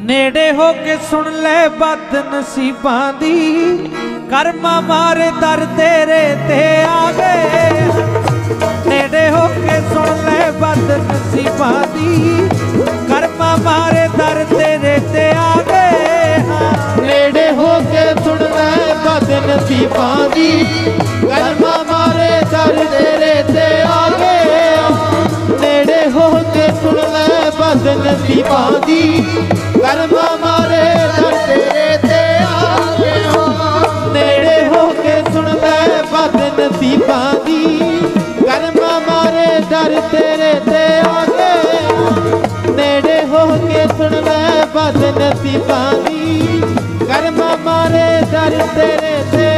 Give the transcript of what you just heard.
ਨੇੜੇ ਹੋ ਕੇ ਸੁਣ ਲੈ ਬਦ ਨਸੀਬਾਂ ਦੀ। ਕਰਮਾ ਮਾਰੇ ਦਰ ਤੇਰੇ ਤੇ ਆ ਗਏ ਨੇੜੇ ਹੋ ਕੇ ਸੁਣ ਲੈ ਬਦ ਨਸੀਬਾਂ ਦੀ। ਕਰਮਾ ਮਾਰੇ ਦਰ ਤੇਰੇ ਤੇ ਆ ਗਏ ਨੇੜੇ ਹੋ ਕੇ ਸੁਣ ਲੈ ਬਦ ਨਸੀਬਾਂ ਦੀ। ਕਰਮਾ ਮਾਰੇ ਦਰ ਤੇਰੇ ਤੇ ਆ ਗਏ ਨੇੜੇ ਹੋ ਕੇ ਸੁਣ ਲੈ ਬਦ ਨਸੀਬਾਂ ਦੀ। ਮਾਰੇ ਤੇਰੇ ਤੇ ਆ ਗਏ ਨੇੜੇ ਹੋ ਕੇ ਸੁਣ ਲੈ ਬਦ ਨਸੀਬਾਂ ਦੀ ਕਰਮ ਮਾਰੇ ਦਰ ਤੇਰੇ ਤੇ